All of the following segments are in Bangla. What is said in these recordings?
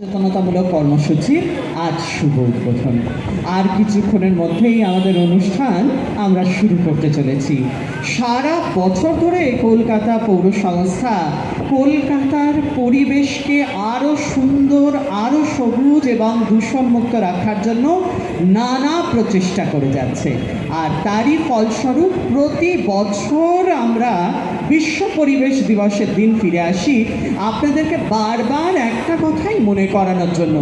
সচেতনতামূলক কর্মসূচির আজ শুভ উদ্বোধন। আর কিছুক্ষণের মধ্যেই আমাদের অনুষ্ঠান আমরা শুরু করতে চলেছি। সারা বছর ধরে কলকাতা পৌর সংস্থা কলকাতার পরিবেশকে আরও সুন্দর আরও সবুজ এবং দূষণমুক্ত রাখার জন্য নানা প্রচেষ্টা করে যাচ্ছে। আর তারই ফলস্বরূপ প্রতি বছর আমরা বিশ্ব পরিবেশ দিবসের দিন ফিরে আসি। আপনাদেরকে বারবার একটা কথাই মনে করানোর জন্য।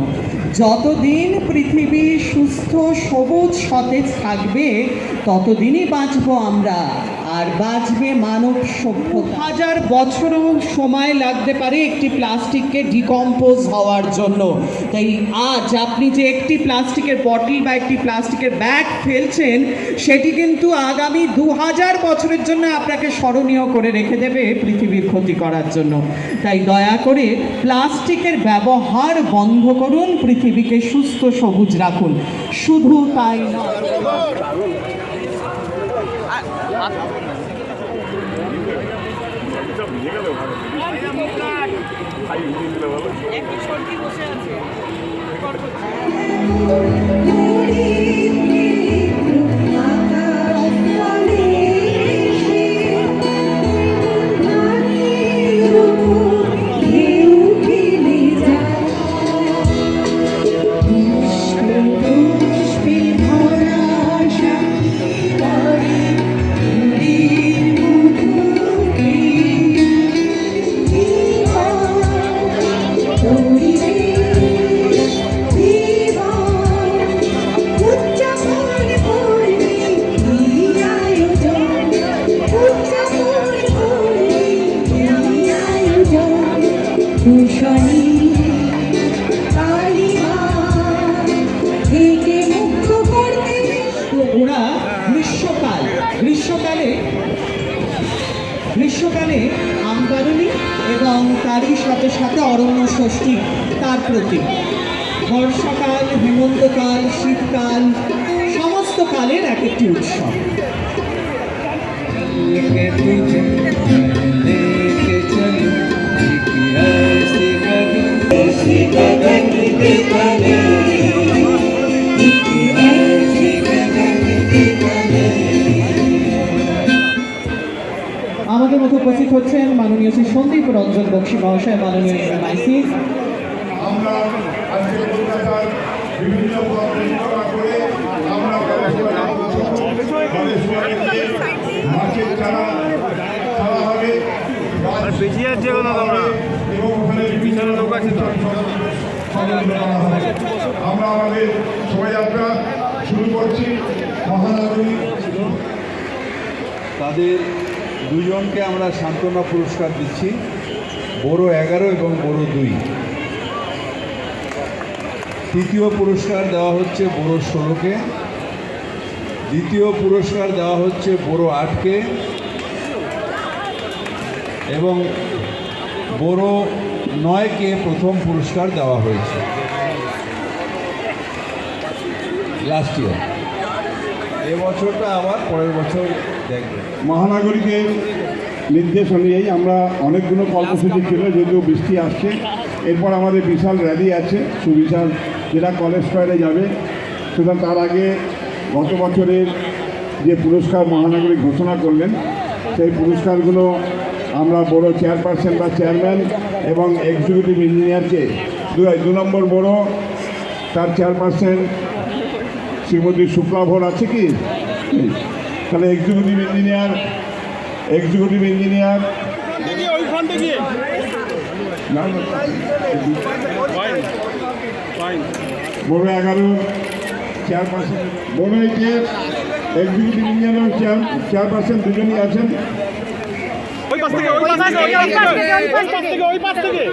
যতদিন পৃথিবী সুস্থ, সবুজ, সতেজ থাকবে, ততদিনই বাঁচবো আমরা। আর বাঁচবে মানব সভ্যতা। হাজার বছরও সময় লাগতে পারে একটি প্লাস্টিককে ডিকম্পোজ হওয়ার জন্য। তাই আজ আপনি যে একটি প্লাস্টিকের বটল বা একটি প্লাস্টিকের ব্যাগ ফেলছেন, সেটি কিন্তু আগামী দু হাজার বছরের জন্য আপনাকে স্মরণীয় করে রেখে দেবে পৃথিবীর ক্ষতি করার জন্য। তাই দয়া করে প্লাস্টিকের ব্যবহার বন্ধ করুন পৃথিবীকে সুস্থ সবুজ রাখুন। শুধু তাই নয়। ওরা গ্রীষ্মকাল গ্রীষ্মকালে গ্রীষ্মকালে আমদারুণী এবং তারই সাথে সাথে অরণ্য ষষ্ঠী তার প্রতীক। বর্ষাকাল হেমন্তকাল শীতকাল সমস্ত কালের এক একটি উৎসব। আমাদের মধ্যে উপস্থিত হচ্ছেন মাননীয় শ্রী সন্দীপ রঞ্জন বক্সী মহাশয় মাননীয় এমআইসি। আমরা আজকে কলকাতার বিভিন্ন পরিকল্পনা করে আমরা মাছের চারা খাওয়া হবে গাছ পিছিয়ে যাচ্ছে কেন তোমরা এবং ওখানে আমরা আমাদের শোভাযাত্রা শুরু করছি। মহানগরী। তাদের দুজনকে আমরা সান্ত্বনা পুরস্কার দিচ্ছি। বড় এগারো এবং বড় দুই। তৃতীয় পুরস্কার দেওয়া হচ্ছে বড় ষোলোকে। দ্বিতীয় পুরস্কার দেওয়া হচ্ছে বড় আটকে। এবং বড় নয়কে প্রথম পুরস্কার দেওয়া হয়েছে। লাস্ট ইয়ার এবছরটা আবার পরের বছর দেখবে। মহানগরীকে নির্দেশ অনুযায়ী আমরা অনেকগুলো কর্মসূচি ছিল যদিও বৃষ্টি আসছে। এরপর আমাদের বিশাল র্যালি আছে সুবিশাল যেটা কলেজ স্কোয়ারে যাবে। সুতরাং তার আগে গত বছরের যে পুরস্কার মহানগরী ঘোষণা করলেন সেই পুরস্কারগুলো আমরা বড় চেয়ারপারসন বা চেয়ারম্যান এবং এক্সিকিউটিভ ইঞ্জিনিয়ারকে দু নম্বর বড়, তার চেয়ারপারসন শ্রীমতী শুক্লাভর আছে কি? তাহলে এক্সিকিউটিভ ইঞ্জিনিয়ার এক্সিকিউটিভ ইঞ্জিনিয়ার বড় এগারো চেয়ারপারসন বড় একে এক্সিকিউটিভ ইঞ্জিনিয়ার চেয়ার চেয়ারপারসন দুজনই আছেন। ওই পাশ থেকে ওই পাশ থেকে ওই পাশ থেকে ওই পাশ থেকে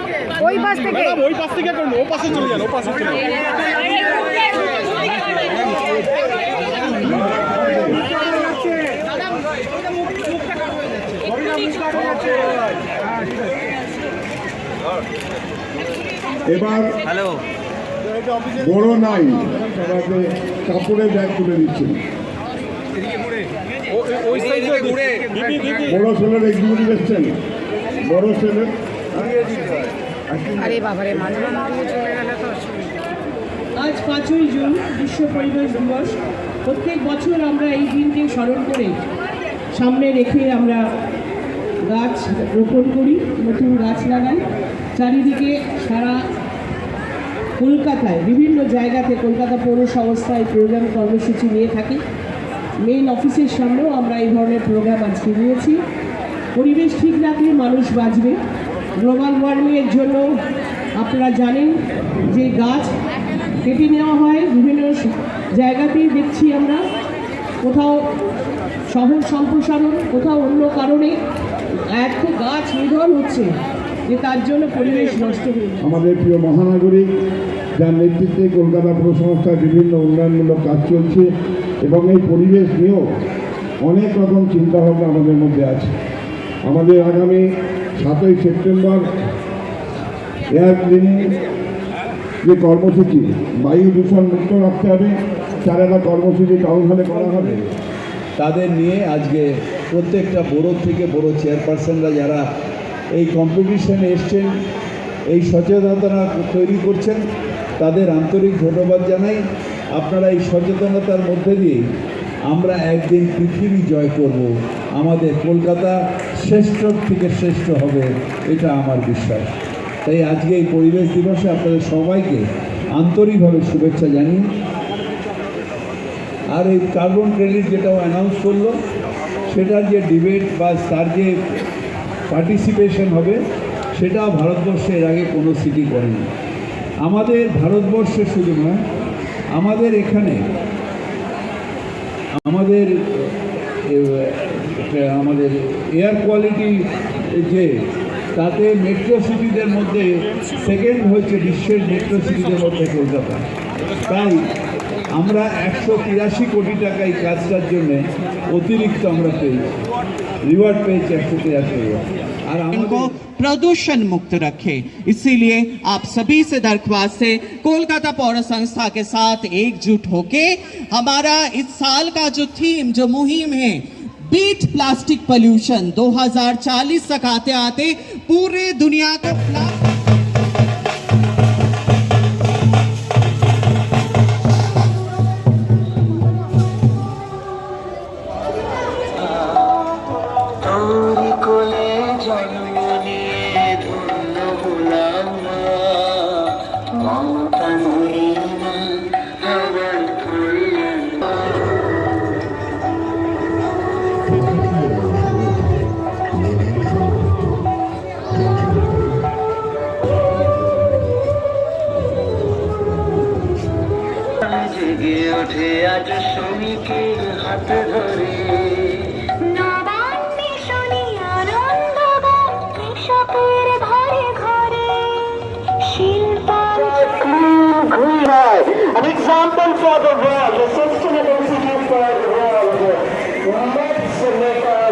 ওই পাশ থেকে ওই পাশ থেকে। ওই পাশ থেকে। করুন ও পাশে চলে যান ও পাশে চলে এবার হ্যালো। বড় নাই কাপড়ের ব্যাগ তুলে দিচ্ছেন ওই সাইডে ঘুরে দিদি দিদি বড় ছেলের এক্সিকিউটিভ এসছেন। বড় ছেলের আরে বাবারে মাঝে আজ পাঁচই জুন বিশ্ব পরিবেশ দিবস। প্রত্যেক বছর আমরা এই দিনকে স্মরণ করে সামনে রেখে আমরা গাছ রোপণ করি নতুন গাছ লাগাই। চারিদিকে সারা কলকাতায় বিভিন্ন জায়গাতে কলকাতা পৌর সংস্থা এই প্রোগ্রাম কর্মসূচি নিয়ে থাকে। মেইন অফিসের সামনেও আমরা এই ধরনের প্রোগ্রাম আজকে নিয়েছি পরিবেশ ঠিক রাখলে মানুষ বাঁচবে। গ্লোবাল ওয়ার্মিংয়ের জন্য আপনারা জানেন যে গাছ কেটে নেওয়া হয়, বিভিন্ন জায়গাতেই দেখছি আমরা। কোথাও শহর সম্প্রসারণ, কোথাও অন্য কারণে এত গাছ নিধন হচ্ছে যে তার জন্য পরিবেশ নষ্ট হয়ে আমাদের প্রিয় মহানাগরিক, যার নেতৃত্বে কলকাতা পৌর সংস্থার বিভিন্ন উন্নয়নমূলক কাজ চলছে এবং এই পরিবেশ নিয়েও অনেক রকম চিন্তাভাবনা আমাদের মধ্যে আছে। আমাদের আগামী সাতই সেপ্টেম্বর এয়ার ক্লিনিং যে কর্মসূচি, বায়ু দূষণ মুক্ত রাখতে হবে, তার একটা কর্মসূচি টাউন হলে করা হবে। তাদের নিয়ে আজকে প্রত্যেকটা বড়ো থেকে বড় চেয়ারপারসনরা যারা এই কম্পিটিশনে এসছেন, এই সচেতনতা তৈরি করছেন, তাদের আন্তরিক ধন্যবাদ জানাই। আপনারা এই সচেতনতার মধ্যে দিয়ে আমরা একদিন পৃথিবী জয় করব। আমাদের কলকাতা শ্রেষ্ঠ থেকে শ্রেষ্ঠ হবে, এটা আমার বিশ্বাস। তাই আজকে এই পরিবেশ দিবসে আপনাদের সবাইকে আন্তরিকভাবে শুভেচ্ছা জানিয়ে আর এই কার্বন ক্রেডিট যেটাও অ্যানাউন্স করল, সেটার যে ডিবেট বা তার যে পার্টিসিপেশন হবে, সেটা ভারতবর্ষে এর আগে কোনো সিটি করেনি। আমাদের ভারতবর্ষে শুধু নয় আমাদের এখানে, আমাদের আমাদের এয়ার কোয়ালিটি যে, তাতে মেট্রো সিটিদের মধ্যে সেকেন্ড হচ্ছে বিশ্বের মেট্রো সিটিদের মধ্যে কলকাতা। তাই আমরা একশো তিরাশি কোটি টাকা এই কাজটার জন্যে অতিরিক্ত আমরা পেয়েছি। রিওয়ার্ড পেয়েছি একশো তিরাশি इनको प्रदूषण मुक्त रखे। इसीलिए आप सभी से दरख्वास्त है कोलकाता पौर संस्था के साथ एकजुट होके हमारा इस साल का जो थीम जो मुहिम है बीट प्लास्टिक पोल्यूशन 2040 तक आते आते पूरे दुनिया का plastic example for the world, the sustainable city for the world. Let's make